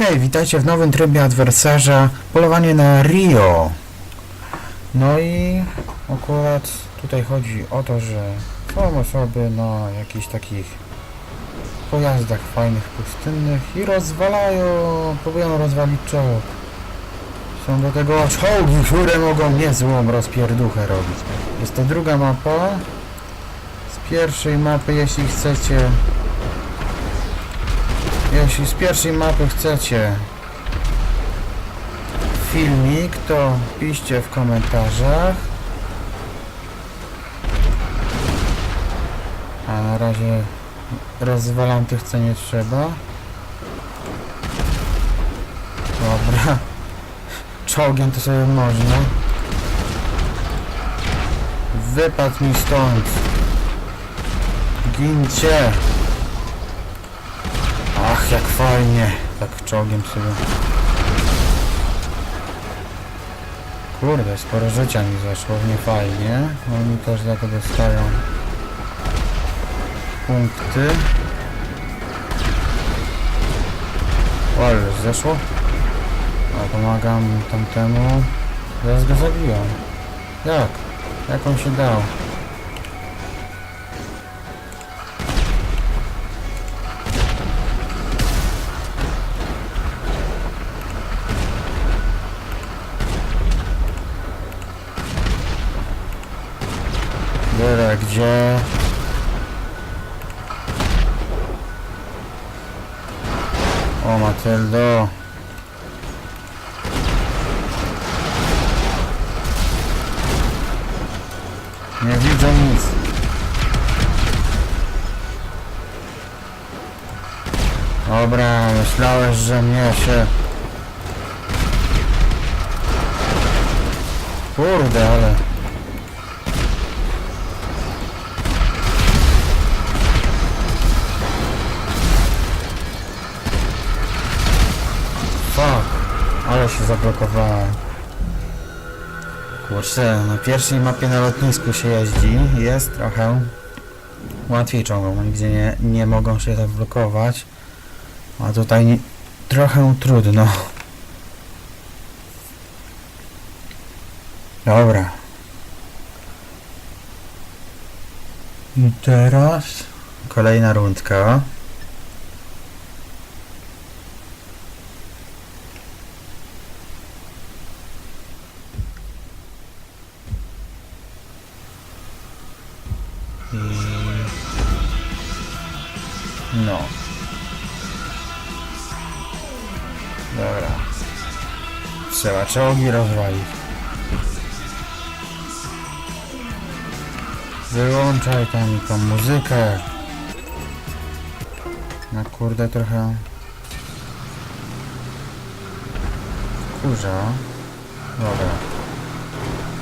Hej, witajcie w nowym trybie adwersarza Polowanie na Rio. No i akurat tutaj chodzi o to, że są osoby na jakichś takich pojazdach fajnych, pustynnych i rozwalają, próbują rozwalić czołg. Są do tego czołgi, które mogą niezłą rozpierduchę robić. Jest to druga mapa. Z pierwszej mapy, jeśli chcecie jeśli z pierwszej mapy chcecie filmik, to piszcie w komentarzach. A na razie rozwalam tych, co nie trzeba. Dobra. Czołgiem to sobie można. Wypadł mi stąd. Gincie. Jak fajnie. Tak czołgiem sobie. Kurde, sporo życia mi zeszło, nie fajnie. Oni też za to dostają punkty. O, ale zeszło. O, pomagam tamtemu. Zaraz go zabiłem. Jak? Jak on się dał? Gdzie? O Matyldo. Nie widzę nic. Dobra, myślałeś, że mnie się... Kurde, ale... ale się zablokowałem. Kurczę, na pierwszej mapie na lotnisku się jeździ, jest trochę łatwiej czołgom, nigdzie nie, nie mogą się zablokować. A tutaj nie, trochę trudno. Dobra. I teraz kolejna rundka. I... No. Dobra. Trzeba czołgi rozwalić. Wyłączaj tam tą muzykę. Na kurde trochę... Kurza. Dobra.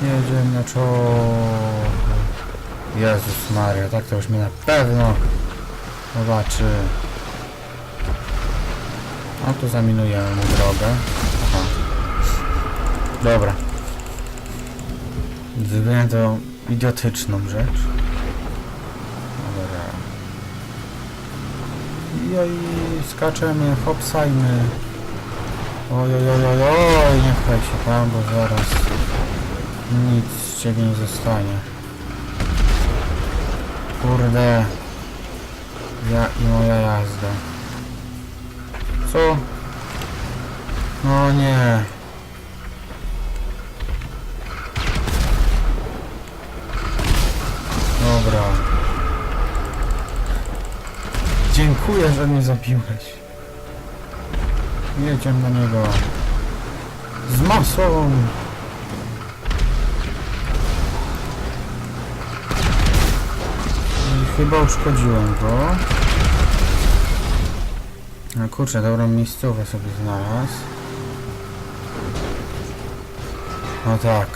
Jedziemy na czołg. Jezus Maria, tak to już mnie na pewno zobaczy. A tu zaminujemy mu drogę. Aha. Dobra. Zrobiłem to idiotyczną rzecz. Dobra. Joj, skaczemy, hopsajmy. Oj, oj, oj, oj, oj, nie pchaj się tam, bo zaraz nic z ciebie nie zostanie. Kurde. Ja moja jazda. Co? No nie. Dobra. Dziękuję, że mnie zabiłeś. Jedziemy na niego. Z masą. Chyba uszkodziłem go. No kurczę, dobrą miejscówkę sobie znalazł. No tak.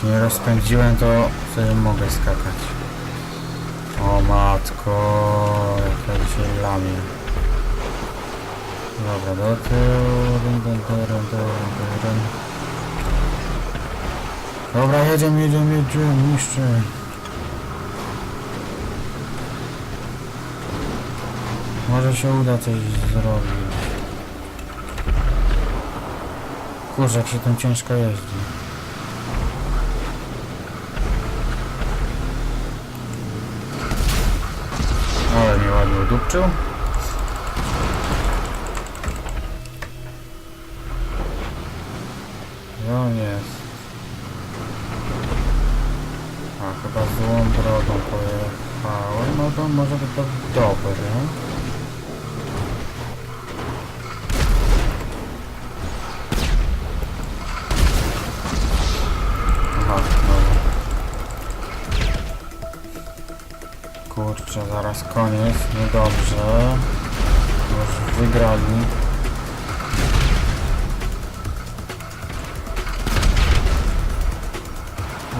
Się nie rozpędziłem, to sobie mogę skakać. O matko, jak ja dzisiaj lamię. Dobra, do tyłu. Dun, dun, dun, dun, dun. Dobra, jedziemy, jedziemy, jedziemy, niszczy. Może się uda coś zrobić. Kurczę, jak się tam ciężko jeździ. Ale mnie ładnie udupczył. No nie. A chyba złą drogą pojechałem. No to może by to dobre. Kurczę, zaraz koniec. Niedobrze. Już wygrali.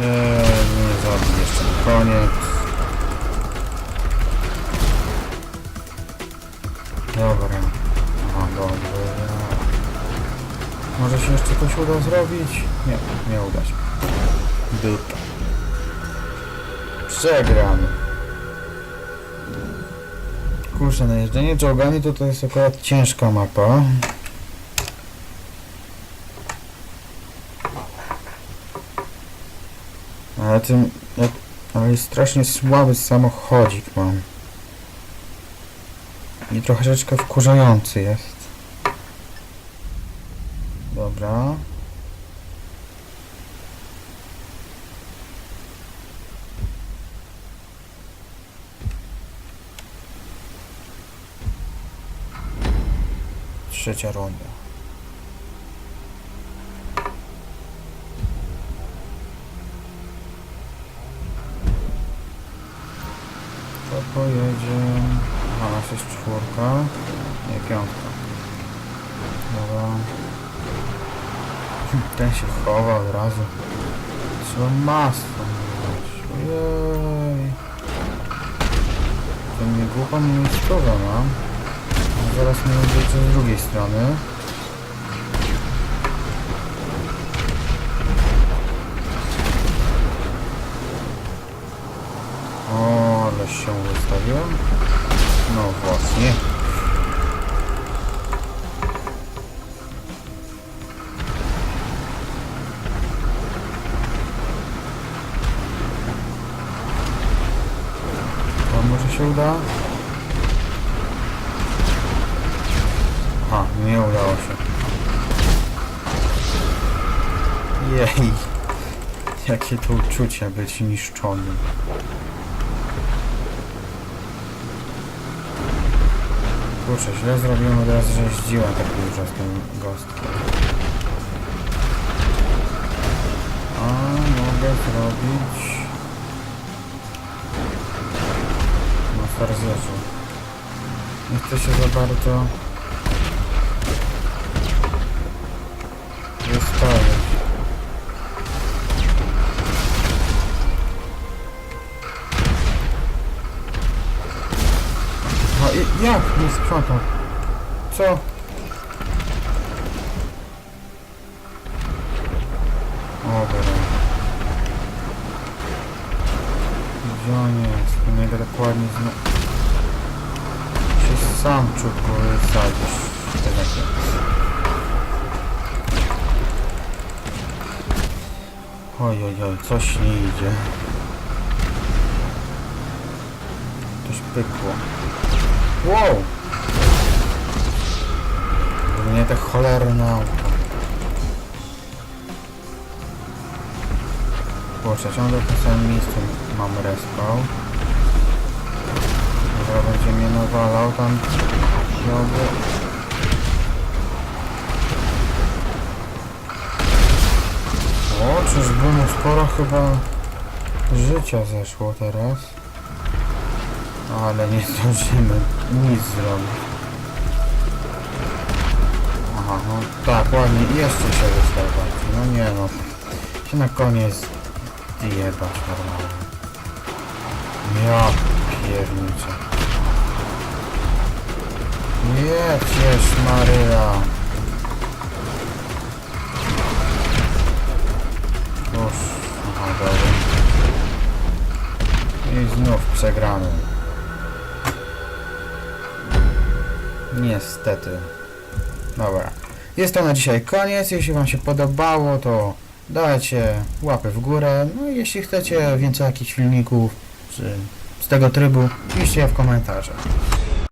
Eee, nie zabił jeszcze koniec. Dobra. Aha, dobrze. Może się jeszcze coś uda zrobić? Nie, nie uda się. Dupa. Przegramy. Kurczę, na jeżdżenie czołgami to to jest akurat ciężka mapa. Ale tym... Ale jest strasznie słaby samochodzik mam. I troszeczkę wkurzający jest. Dobra. Trzecia runda. To pojedzie... A, nas jest czwórka. Nie, piątka. Dobra. Ten się chowa od razu. Masą mieć. Ojej. To mnie głupą miejscowa mam. Zaraz mnie będzie z drugiej strony. O, ale się wystawiłem. No właśnie. A może się uda? Nie udało się. Jej. Jakie to uczucie być niszczonym. Kurczę, źle zrobiłem od razu, że jeździłem tak dużo z tym gostkiem. A, mogę zrobić... Stary zjeżdżał. Nie chcę się za bardzo... Jak nie sprzątał? Co? O. Gdzie on jest? Niego dokładnie zna... Się sam czutko wysadzisz. Te takie. Oj, oj, oj, coś nie idzie. Coś pykło. Wow! Gdyby nie te cholerne auto. Kurczę, ciągle w tym samym miejscu mam respawn. Zaraz będzie mnie nawalał tam. Dobra. O, czyżby mu sporo chyba życia zeszło teraz. Ale nie zdążymy nic zrobić. Aha, no tak, ładnie. Jeszcze się wystawać. No nie no. Się na koniec jebać normalnie. Ja pierniczę. Przecież Maryla. Uff, aha, dobra. I znów przegrany. Niestety. Dobra. Jest to na dzisiaj koniec. Jeśli Wam się podobało, to dajcie łapę w górę. No i jeśli chcecie więcej jakichś filmików z, z tego trybu, piszcie w komentarzach.